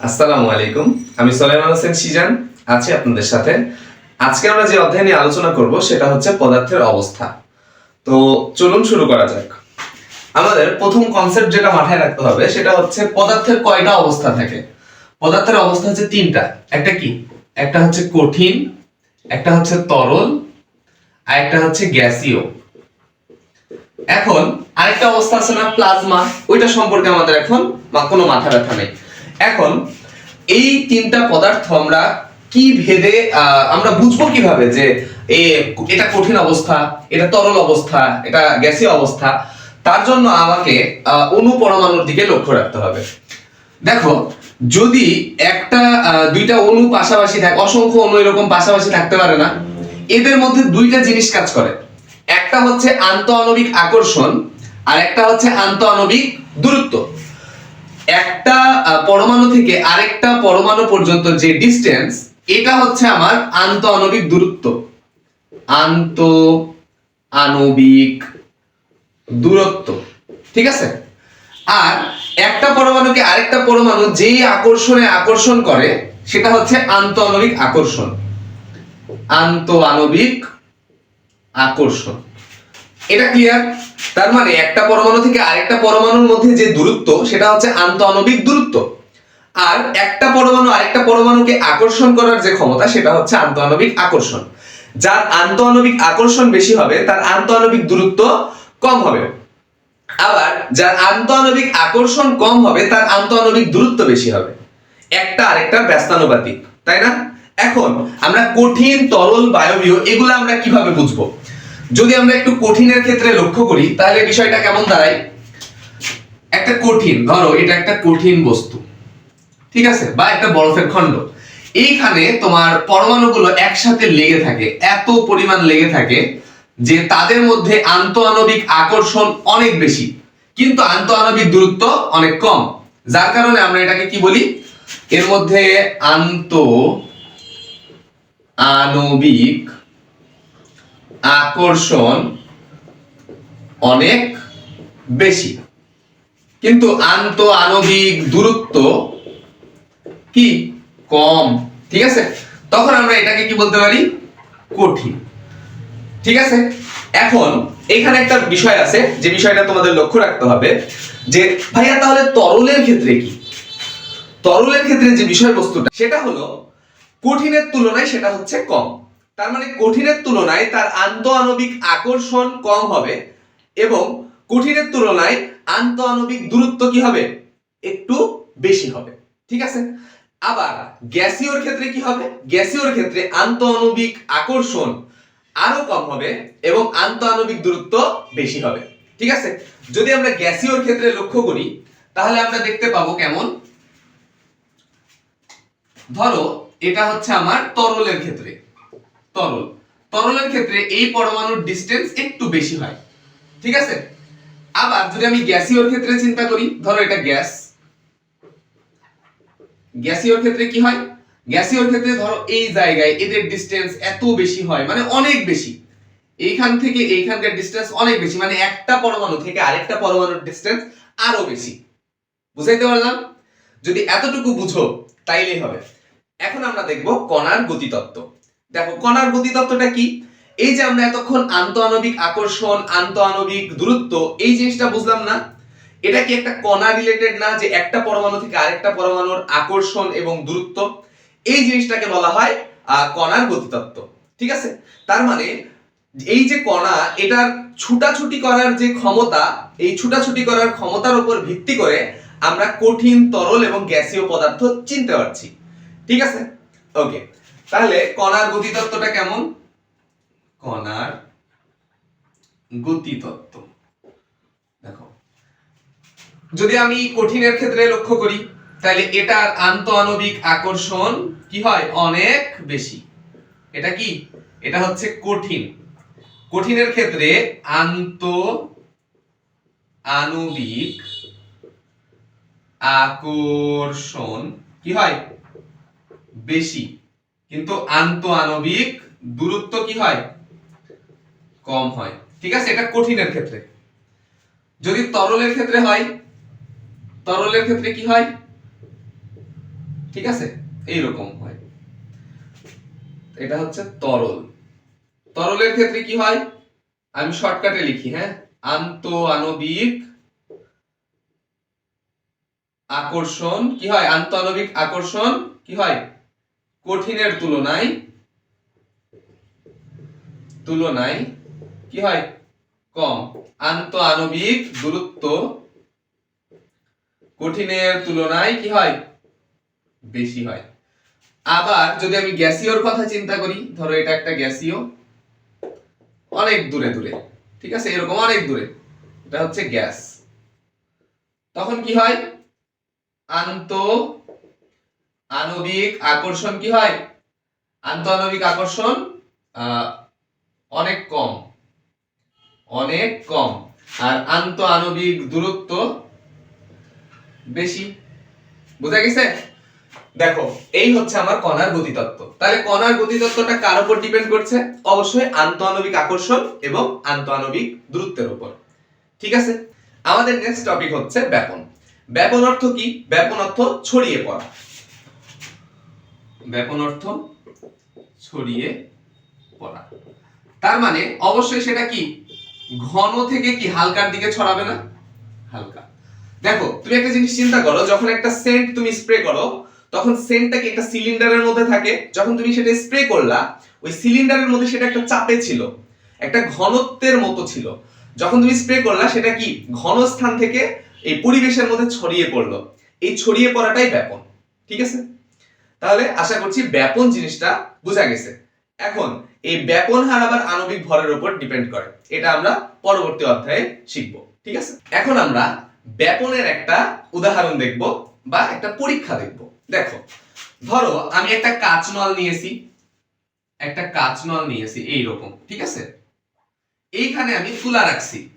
আসসালামু আলাইকুম। আমি সোলাইমান হোসেন সিজান আছি আপনাদের সাথে। আজকে আমরা যে অধ্যায় নিয়ে আলোচনা করব, সেটা হচ্ছে পদার্থের অবস্থা। তো চলুন শুরু করা যাক। আমাদের প্রথম কনসেপ্ট যেটা মাথায় রাখতে হবে, সেটা হচ্ছে পদার্থের কয়টা অবস্থা থাকে? পদার্থের অবস্থা হচ্ছে তিনটা। একটা কি? একটা হচ্ছে কঠিন, একটা হচ্ছে তরল, আর একটা হচ্ছে গ্যাসীয়। এখন আরেকটা অবস্থা আছে না, প্লাজমা। ওইটা সম্পর্কে আমাদের এখন কোনো মাথা ব্যথা নেই। এখন এই তিনটা পদার্থ আমরা কি ভেদে আমরা বুঝব কীভাবে যে এটা কঠিন অবস্থা, এটা তরল অবস্থা, এটা গ্যাসীয় অবস্থা, তার জন্য আমাকে অণু পরমাণুর দিকে লক্ষ্য রাখতে হবে। দেখো, যদি একটা দুইটা অণু পাশাপাশি থাকে, অসংখ্য অণু এরকম পাশাপাশি থাকতে পারে না, এদের মধ্যে দুইটা জিনিস কাজ করে। একটা হচ্ছে আন্তঃআণবিক আকর্ষণ, আর একটা হচ্ছে আন্তঃআণবিক দূরত্ব। একটা পরমাণু থেকে আরেকটা পরমাণু পর্যন্ত যে ডিস্টেন্স এটা হচ্ছে আমার আন্তঃআণবিক দূরত্ব। আন্ত আণবিক দূরত্ব। ঠিক আছে? আর একটা পরমাণুকে আরেকটা পরমাণু যেই আকর্ষণে আকর্ষণ করে, সেটা হচ্ছে আন্তঃআণবিক আকর্ষণ। আন্তঃআণবিক আকর্ষণ। এটা ক্লিয়ার তার মানে একটা পরমাণু থেকে আরেকটা পরমাণুর মধ্যে যে দূরত্ব, সেটা হচ্ছে আন্তঃআণবিক দূরত্ব। আর একটা পরমাণু আরেকটা পরমাণুকে আকর্ষণ করার যে ক্ষমতা, সেটা হচ্ছে আন্তঃআণবিক আকর্ষণ। যার আন্তঃআণবিক আকর্ষণ বেশি হবে, তার আন্তঃআণবিক দূরত্ব কম হবে। আবার যার আন্তঃআণবিক আকর্ষণ কম হবে, তার আন্তঃআণবিক দূরত্ব বেশি হবে। একটা আরেকটা ব্যস্তানুপাতিক, তাই না? এখন আমরা কঠিন তরল বায়বীয়, এগুলো আমরা কীভাবে বুঝব? যদি আমরা একটু কঠিনের ক্ষেত্রে লক্ষ্য করি, তাহলে বিষয়টা কেমন দাঁড়ায়? একটা কঠিন, ধরো এটা একটা কঠিন বস্তু, ঠিক আছে? বা একটা বরফের খণ্ড। এইখানে তোমার পরমাণুগুলো একসাথে লেগে থাকে, এত পরিমাণ লেগে থাকে যে তাদের মধ্যে আন্ত আন্তঃআণবিক আকর্ষণ অনেক বেশি, কিন্তু আন্ত আন্তঃআণবিক দূরত্ব অনেক কম। যার কারণে আমরা এটাকে কি বলি? এর মধ্যে আন্ত আণবিক আকর্ষণ অনেক বেশি। কিন্তু আন্ত আণবিক দূরত্ব কি? কম। ঠিক আছে? তখন আমরা এটাকে কি বলতে পারি? কঠিন। ঠিক আছে? এখন এখানে একটা বিষয় আছে, যে বিষয়টা তোমাদের লক্ষ্য রাখতে হবে, যে ভাইয়া, তাহলে তরলের ক্ষেত্রে কি? তরলের ক্ষেত্রে যে বিষয়বস্তুটা, সেটা হলো কঠিনের তুলনায় সেটা হচ্ছে কম। তার মানে কঠিনের তুলনায় তার আন্তঃআণবিক আকর্ষণ কম হবে এবং কঠিনের তুলনায় আন্তঃআণবিক দূরত্ব কি হবে? একটু বেশি হবে। ঠিক আছে? আবার গ্যাসীয়র ক্ষেত্রে কি হবে? গ্যাসীয়র ক্ষেত্রে আন্তঃআণবিক আকর্ষণ আরও কম হবে এবং আন্তঃআণবিক দূরত্ব বেশি হবে। ঠিক আছে? যদি আমরা গ্যাসীয়র ক্ষেত্রে লক্ষ্য করি, তাহলে আমরা দেখতে পাবো কেমন? ধরো, এটা হচ্ছে আমার তরলের ক্ষেত্রে। তরল। তরলের ক্ষেত্রে এই পরমাণুর ডিসটেন্স একটু বেশি হয়। ঠিক আছে? আবার যদি আমি গ্যাসীয়র ক্ষেত্রে চিন্তা করি, ধরো এটা গ্যাস গ্যাসীয়র ক্ষেত্রে কি হয়? গ্যাসীয়র ক্ষেত্রে ধরো এই জায়গায় এদের ডিসটেন্স এত বেশি হয় মানে অনেক বেশি। এইখান থেকে এইখানকার ডিসটেন্স অনেক বেশি মানে একটা পরমাণু থেকে আরেকটা পরমাণুর ডিসটেন্স আরও বেশি। বুঝাইতে পারলাম? যদি এতটুকু বুঝো, তাইলেই হবে। এখন আমরা দেখব কণার গতিতত্ত্ব। দেখো, কণার গতিতত্ত্বটা কি? এই যে আমরা এতক্ষণ আন্তঃআণবিক আকর্ষণ, আন্তঃআণবিক দূরত্ব, এই জিনিসটা বুঝলাম না। এটা কি একটা কণা রিলেটেড না যে একটা পরমাণু থেকে আরেকটা পরমাণুর আকর্ষণ এবং দূরত্ব? এই জিনিসটাকে বলা হয় কণার গতিতত্ত্ব। ঠিক আছে? তার মানে এই যে কণা, এটার ছুটাছুটি করার যে ক্ষমতা, এই ছুটাছুটি করার ক্ষমতার উপর ভিত্তি করে আমরা কঠিন, তরল এবং গ্যাসীয় পদার্থ চিনতে পারছি। ঠিক আছে? ওকে তাহলে কণার গতিতত্ত্বটা কেমন? কণার গতিতত্ত্ব। দেখো, যদি আমি কঠিনের ক্ষেত্রে লক্ষ্য করি, তাহলে এটার আন্তঃআণবিক আকর্ষণ কি হয়? অনেক বেশি। এটা কি? এটা হচ্ছে কঠিন। কঠিনের ক্ষেত্রে আন্ত আণবিক আকর্ষণ কি হয়? বেশি। কিন্তু আন্ত আণবিক দূরত্ব কি হয়? কম হয়। ঠিক আছে? এটা কঠিনের ক্ষেত্রে। যদি তরলের ক্ষেত্রে হয়, তরলের ক্ষেত্রে কি হয়? ঠিক আছে? এইরকম হয়। এটা হচ্ছে তরল। তরলের ক্ষেত্রে কি হয়? আমি শর্টকাটে লিখি হ্যাঁ? আন্ত আণবিক আকর্ষণ কি হয়? আন্ত আণবিক আকর্ষণ কি হয়? কঠিনের তুলনায় তুলনায় কি হয়? কম। আন্ত আণবিক দূরত্ব কঠিনের তুলনায় কি হয়? বেশি হয়। আবার যদি আমি গ্যাসীয়র কথা চিন্তা করি, ধরো এটা একটা গ্যাসীয়, অনেক দূরে দূরে, ঠিক আছে? এরকম অনেক দূরে। এটা হচ্ছে গ্যাস। তখন কি হয়? আন্ত আণবিক আকর্ষণ কি হয়? আন্ত আণবিক আকর্ষণ অনেক কম। অনেক কম। আর আন্ত আণবিক দূরত্ব বেশি। বোঝা গেছে? দেখো, এই হচ্ছে আমার কণার গতিতত্ত্ব। তাহলে কণার গতিতত্ত্বটা কার উপর ডিপেন্ড করছে? অবশ্যই আন্ত আন্তঃআণবিক আকর্ষণ এবং আন্ত আন্তঃআণবিক দূরত্বের উপর। ঠিক আছে? আমাদের নেক্সট টপিক হচ্ছে ব্যাপন। ব্যাপন অর্থ কি? ব্যাপন অর্থ ছড়িয়ে পড়া। ব্যাপন অর্থ ছড়িয়ে পড়া। তার মানে অবশ্যই সেটা কি? ঘন থেকে কি হালকার দিকে ছড়াবে না? হালকা। দেখো, তুমি একটা জিনিস চিন্তা করো, যখন একটা সেন্ট তুমি স্প্রে করো, তখন সেন্টটা কি একটা সিলিন্ডারের মধ্যে থাকে? যখন তুমি সেটা স্প্রে করলা, ওই সিলিন্ডারের মধ্যে সেটা একটা চাপে ছিল, একটা ঘনত্বের মতো ছিল। যখন তুমি স্প্রে করলা, সেটা কি? ঘন স্থান থেকে এই পরিবেশের মধ্যে ছড়িয়ে পড়ল। এই ছড়িয়ে পড়াটাই ব্যাপন। ঠিক আছে? তাহলে আশা করছি ব্যাপন জিনিসটা বোঝা গেছে। এখন, এই ব্যাপন হার আবার আণবিক ভরের উপর ডিপেন্ড করে। এটা আমরা পরবর্তী অধ্যায়ে শিখব, ঠিক আছে? এখন আমরা ব্যাপনের একটা উদাহরণ দেখব বা একটা পরীক্ষা দেখব। দেখো, ধরো আমি একটা কাঁচ নল নিয়েছি। একটা কাঁচ নল নিয়েছি এই রকম ঠিক আছে? এইখানে আমি তুলা রাখছি।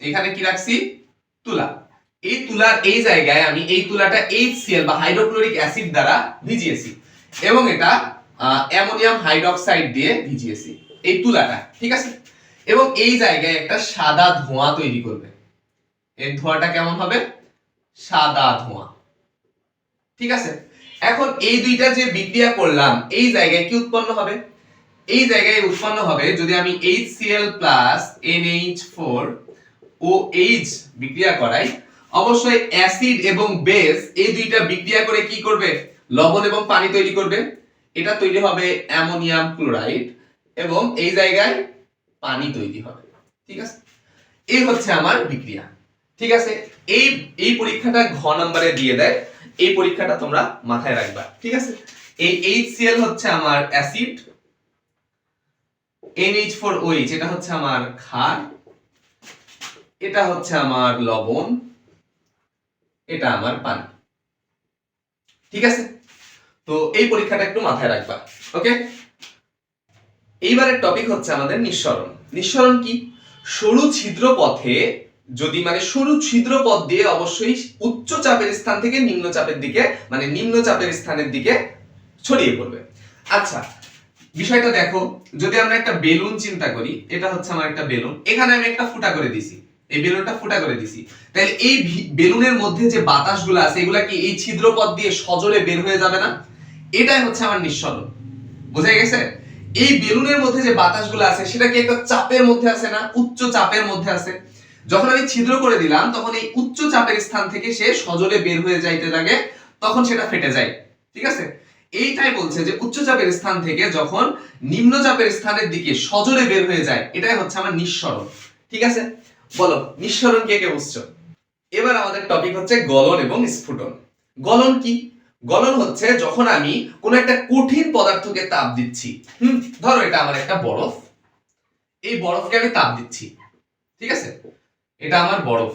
এখানে কি রাখছি? তুলা। এই তুলার এই জায়গায় আমি এই তুলাটা HCl বা হাইড্রোক্লোরিক অ্যাসিড দ্বারা ভিজিয়েছি এবং এটা অ্যামোনিয়াম হাইড্রোক্সাইড দিয়ে ভিজিয়েছি এই তুলাটা, ঠিক আছে? এবং এই জায়গায় একটা সাদা ধোঁয়া তৈরি করবে। এর ধোঁয়াটা কেমন হবে? সাদা ধোঁয়া। ঠিক আছে? এখন এই দুইটা যে বিক্রিয়া করলাম, এই জায়গায় কি উৎপন্ন হবে? এই জায়গায় উৎপন্ন হবে যদি আমি HCl NH4 ও H বিক্রিয়া করাই অবশ্যই অ্যাসিড এবং বেস এই দুইটা বিক্রিয়া করে কি করবে? লবণ এবং পানি তৈরি করবে। এটা তৈরি হবে অ্যামোনিয়াম ক্লোরাইড এবং এই জায়গায় পানি তৈরি হবে। ঠিক আছে? এই হচ্ছে আমার বিক্রিয়া। ঠিক আছে? এই এই পরীক্ষাটা ঘ নম্বরে দিয়ে দেয়। এই পরীক্ষাটা তোমরা মাথায় রাখবা। ঠিক আছে? এই HCl হচ্ছে আমার অ্যাসিড। NH4OH এটা হচ্ছে আমার ক্ষার। এটা হচ্ছে আমার লবণ। এটা আমার পানি। ঠিক আছে? তো এই পরীক্ষাটা একটু মাথায় রাখবা, ওকে? এইবারের টপিক হচ্ছে আমাদের নিঃসরণ। নিঃসরণ কি? সরু ছিদ্র পথে যদি মানে সরু ছিদ্র পথ দিয়ে অবশ্যই উচ্চ চাপের স্থান থেকে নিম্ন চাপের দিকে মানে নিম্ন চাপের স্থানের দিকে ছড়িয়ে পড়বে। আচ্ছা বিষয়টা দেখো, যদি আমরা একটা বেলুন চিন্তা করি, এটা হচ্ছে আমার একটা বেলুন। এখানে আমি একটা ফুটা করে দিছি। এই বেলুনটা ফুটা করে দিছি। তাহলে এই বেলুনের মধ্যে যে বাতাসগুলো আছে, এগুলা কি এই ছিদ্র পথ দিয়ে সজোরে বের হয়ে যাবে না? এটাই হচ্ছে আমার নিঃসরণ। বোঝা গেছে? এই বেলুনের মধ্যে যে বাতাসগুলো আছে, সেটা কি একটা চাপের মধ্যে আছে না? উচ্চ চাপের মধ্যে আছে? যখন আমি ছিদ্র করে দিলাম, তখন এই উচ্চ চাপের স্থান থেকে সে সজোরে বের হয়ে যাইতে লাগে তখন সেটা ফেটে যায়। ঠিক আছে? এইটাই বলছে যে উচ্চ চাপের স্থান থেকে যখন নিম্ন চাপের স্থানের দিকে সজোরে বের হয়ে যায়, এটাই হচ্ছে আমার নিঃসরণ। ঠিক আছে? বলো, নিঃসরণ কে কে বুঝছ এবার আমাদের টপিক হচ্ছে গলন এবং স্ফুটন। গলন কি? গলন হচ্ছে যখন আমি কোনো একটা কঠিন পদার্থকে তাপ দিচ্ছি। হুম, ধরো এটা আমার একটা বরফ। এই বরফকে আমি তাপ দিচ্ছি। ঠিক আছে? এটা আমার বরফ।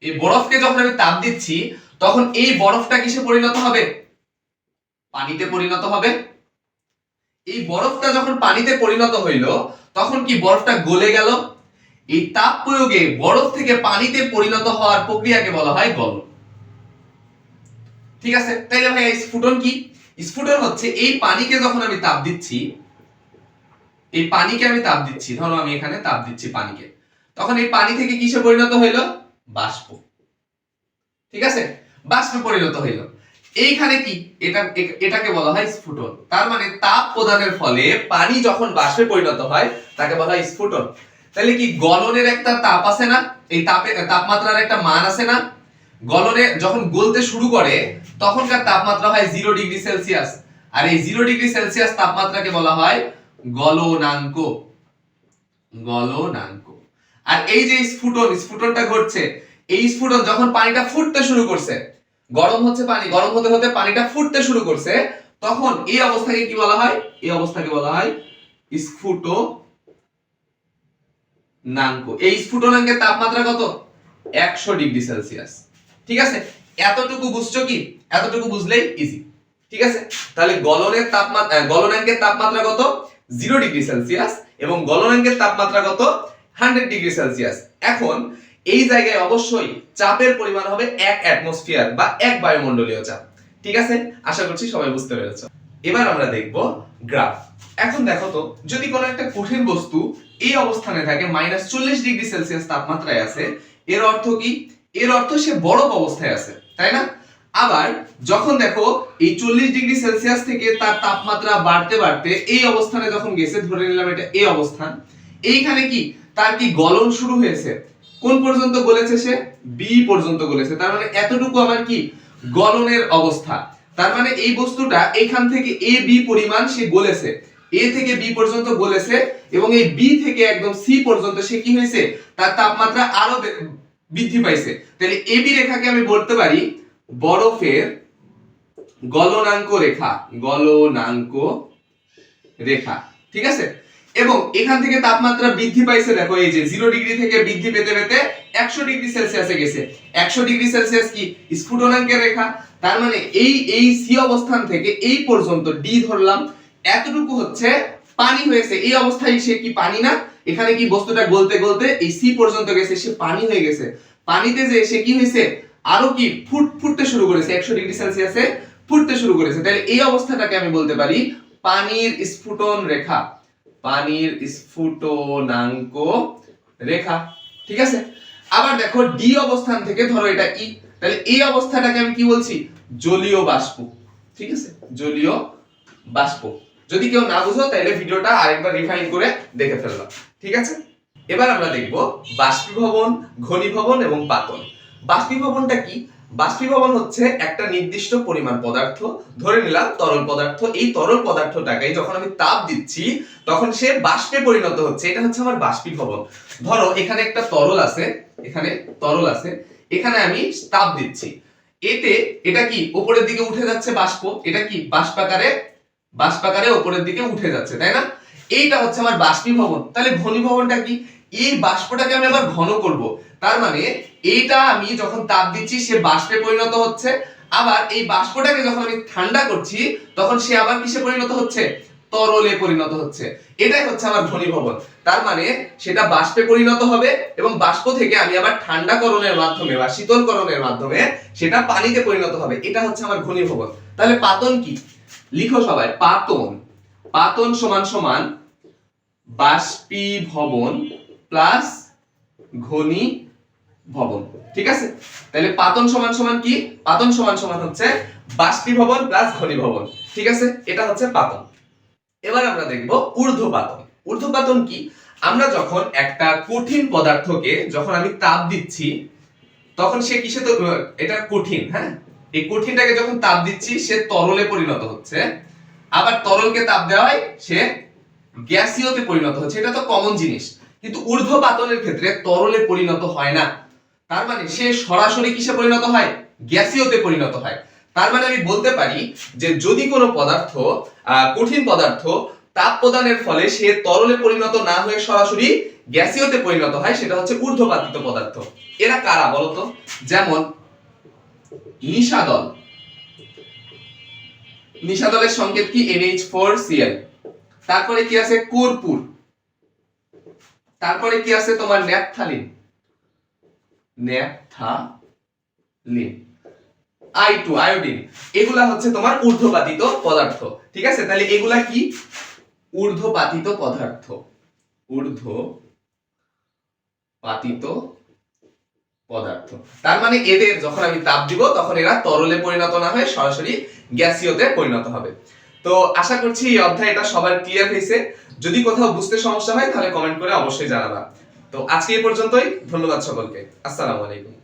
এই বরফকে যখন আমি তাপ দিচ্ছি, তখন এই বরফটা কিসে পরিণত হবে? পানিতে পরিণত হবে। এই বরফটা যখন পানিতে পরিণত হইল, তখন কি বরফটা গলে গেল? এই তাপ প্রয়োগে বরফ থেকে পানিতে পরিণত হওয়ার প্রক্রিয়াকে বলা হয় গলন। ঠিক আছে? তাইলে ভাই স্ফুটন কি? স্ফুটন হচ্ছে এই পানিকে যখন আমি তাপ দিচ্ছি, এই পানিকে আমি তাপ দিচ্ছি। ধরো আমি এখানে তাপ দিচ্ছি পানিকে। তখন এই পানি থেকে কিসে পরিণত হইল? বাষ্প। ঠিক আছে? বাষ্পে পরিণত হইল। এইখানে কি? এটা, এটাকে বলা হয় স্ফুটন। তার মানে তাপ প্রদানের ফলে পানি যখন বাষ্পে পরিণত হয়, তাকে বলা হয় স্ফুটন। তাহলে কি গলনের একটা তাপ আছে না? এই তাপের তাপমাত্রার একটা মান আছে না? গলনে যখন গলতে শুরু করে, তখনকার তাপমাত্রা হয় জিরো ডিগ্রি সেলসিয়াস আর এই জিরো ডিগ্রি সেলসিয়াস তাপমাত্রাকে বলা হয় গলনাঙ্ক। গলনাঙ্ক। আর এই যে স্ফুটন, স্ফুটনটা ঘটছে, এই স্ফুটন যখন পানিটা ফুটতে শুরু করছে, গরম হচ্ছে পানি, গরম হতে হতে পানিটা ফুটতে শুরু করছে, তখন এই অবস্থাকে কি বলা হয়? এই অবস্থাকে বলা হয় স্ফুটো নাঙ্ক এই স্ফুটনাঙ্কের তাপমাত্রা কত? একশো ডিগ্রি সেলসিয়াস। ঠিক আছে? এতটুকু বুঝছ কি? এতটুকু বুঝলেই ইজি ঠিক আছে? তাহলে গলনের তাপমাত্রা গলনাঙ্কের তাপমাত্রা কত? জিরো ডিগ্রি সেলসিয়াস এবং গলনাঙ্কের তাপমাত্রা কত? Hundred degree Celsius. এখন এই জায়গায় অবশ্যই চাপের পরিমাণ হবে এক অ্যাটমসফিয়ার বা এক বায়ুমণ্ডলীয় চাপ। ঠিক আছে? আশা করছি সবাই বুঝতে পেরেছ। এবার আমরা দেখব গ্রাফ। এখন দেখো তো, যদি কোনো একটা কঠিন বস্তু এই অবস্থানে থাকে মাইনাস চল্লিশ ডিগ্রি সেলসিয়াস তাপমাত্রায় আছে। এর অর্থ কি? এর অর্থ সে বরফ অবস্থায় আছে, তাই না? আবার যখন দেখো এই চল্লিশ ডিগ্রি সেলসিয়াস থেকে তার তাপমাত্রা বাড়তে বাড়তে এই অবস্থানে যখন গেছে, ধরে নিলাম এটা এই অবস্থান, এইখানে কি? তার কি গলন শুরু হয়েছে। কোন পর্যন্ত গলেছে সে? বি পর্যন্ত গলেছে। তার মানে এতটুকু আবার কি? গলনের অবস্থা। তার মানে এই বস্তুটা এখান থেকে এ বি পরিমাণ সে গলেছে। এ থেকে বি পর্যন্ত বলেছে এবং এই বি থেকে একদম সি পর্যন্ত সে কি হয়েছে? তার তাপমাত্রা আরও বৃদ্ধি পাইছে। তাহলে এ বি রেখাকে আমি বলতে পারি বরফের গলনাঙ্ক রেখা গলনাঙ্ক রেখা, ঠিক আছে? এবং এখান থেকে তাপমাত্রা বৃদ্ধি পাইছে, দেখো এই যে জিরো ডিগ্রি থেকে বৃদ্ধি পেতে পেতে একশো ডিগ্রি সেলসিয়াসে গেছে। একশো ডিগ্রি সেলসিয়াস কি? স্ফুটনাঙ্কের রেখা। তার মানে এই এই সি অবস্থান থেকে এই পর্যন্ত ডি ধরলাম। এতটুকু হচ্ছে পানি হয়েছে। এই অবস্থায় সে কি পানি না? এখানে কি বস্তুটা গলতে গলতে এই সি পর্যন্ত গেছে, সে পানি হয়ে গেছে। পানিতে যে সে কি হয়েছে? আরও কি ফুট, ফুটতে শুরু করেছে, একশো ডিগ্রি সেলসিয়াসে ফুটতে শুরু করেছে। তাহলে এই অবস্থাটাকে আমি বলতে পারি পানির স্ফুটন রেখা। পানির স্ফুটনাঙ্ক রেখা, ঠিক আছে? আবার দেখো ডি অবস্থান থেকে ধরো এটা ই তাহলে এই অবস্থাটাকে আমি কি বলছি? জলীয় বাষ্প, ঠিক আছে? জলীয় বাষ্প। যদি কেউ না বুঝো, তাহলে ভিডিওটা আরেকবার রিফাইন করে দেখে ফেললাম ঠিক আছে? এবার আমরা দেখব বাষ্পীভবন, ঘনীভবন এবং পাতন বাষ্পীভবনটা কি? বাষ্পীভবন হচ্ছে একটা নির্দিষ্ট পরিমাণ পদার্থ, ধরে নিলাম তরল পদার্থ। এই তরল পদার্থটাকে যখন আমি তাপ দিচ্ছি, তখন সে বাষ্পে পরিণত হচ্ছে। এটা হচ্ছে আমার বাষ্পীভবন। ধরো, এখানে একটা তরল আছে, এখানে তরল আছে, এখানে আমি তাপ দিচ্ছি। এতে এটা কি? উপরের দিকে উঠে যাচ্ছে বাষ্প। এটা কি? বাষ্পাকারে বাষ্পাকারে উপরের দিকে উঠে যাচ্ছে, তাই না? এইটা হচ্ছে আমার বাষ্পীভবন। তাহলে ঘনীভবনটা কি? এই বাষ্পটাকে আমি আবার ঘন করব। তার মানে এইটা আমি যখন তাপ দিচ্ছি, সে বাষ্পে পরিণত হচ্ছে। আবার এই বাষ্পটাকে যখন আমি ঠান্ডা করছি, তখন সে আবার কিসে পরিণত হচ্ছে? তরলে পরিণত হচ্ছে। এটাই হচ্ছে আমার ঘনীভবন। তার মানে সেটা বাষ্পে পরিণত হবে এবং বাষ্প থেকে আমি আবার ঠান্ডাকরণের মাধ্যমে বা শীতলকরণের মাধ্যমে সেটা পানিতে পরিণত হবে। এটা হচ্ছে আমার ঘনীভবন। তাহলে পাতন কি? লিখো সবাই, পাতন। পাতন সমান সমান বাষ্পীভবন প্লাস ঘনী ভবন ঠিক আছে? তাহলে পাতন সমান সমান কি? পাতন সমান সমান হচ্ছে বাষ্পীভবন প্লাস ঘনীভবন। ঠিক আছে? এটা হচ্ছে পাতন। এবার আমরা দেখব ঊর্ধ্বপাতন। ঊর্ধ্বপাতন কি? আমরা যখন একটা কঠিন পদার্থকে যখন আমি তাপ দিচ্ছি, তখন সে কিসে তো এটা কঠিন হ্যাঁ? এই কঠিনটাকে যখন তাপ দিচ্ছি, সে তরলে পরিণত হচ্ছে। আবার তরলকে তাপ দেওয়া হয়, সে গ্যাসীয়তে পরিণত হচ্ছে। এটা তো কমন জিনিস। কিন্তু ঊর্ধ্বপাতনের ক্ষেত্রে তরলে পরিণত হয় না। তার মানে সে সরাসরি কিসে পরিণত হয়? গ্যাসীয়তে পরিণত হয়। তার মানে আমি বলতে পারি যে যদি কোনো পদার্থ কঠিন পদার্থ তাপ প্রদানের ফলে সে তরলে পরিণত না হয়ে সরাসরি গ্যাসীয়তে পরিণত হয়, সেটা হচ্ছে ঊর্ধ্বপাতিত পদার্থ। এরা কারা বলতো? যেমন নিশাদল নিশাদলের সংকেত কি? NH4Cl তারপরে কি আছে? তারপরে কি আছে? তোমার naphthalene. Naphthalene. I two iodine এগুলা হচ্ছে তোমার ঊর্ধ্বপাতিত পদার্থ। ঠিক আছে? তাহলে এগুলা কি? ঊর্ধ্বপাতিত পদার্থ। ঊর্ধ্ব পাতিত পদার্থ। তার মানে এদের যখন আমি তাপ দিব, তখন এরা তরলে পরিণত না হয়ে সরাসরি গ্যাসীয়তে পরিণত হবে। তো আশা করছি এই অধ্যায় এটা সবার ক্লিয়ার হয়েছে। যদি কোথাও বুঝতে সমস্যা হয়, তাহলে কমেন্ট করে অবশ্যই জানাবা। তো আজকে এই পর্যন্তই। ধন্যবাদ সকলকে। আসসালামু আলাইকুম।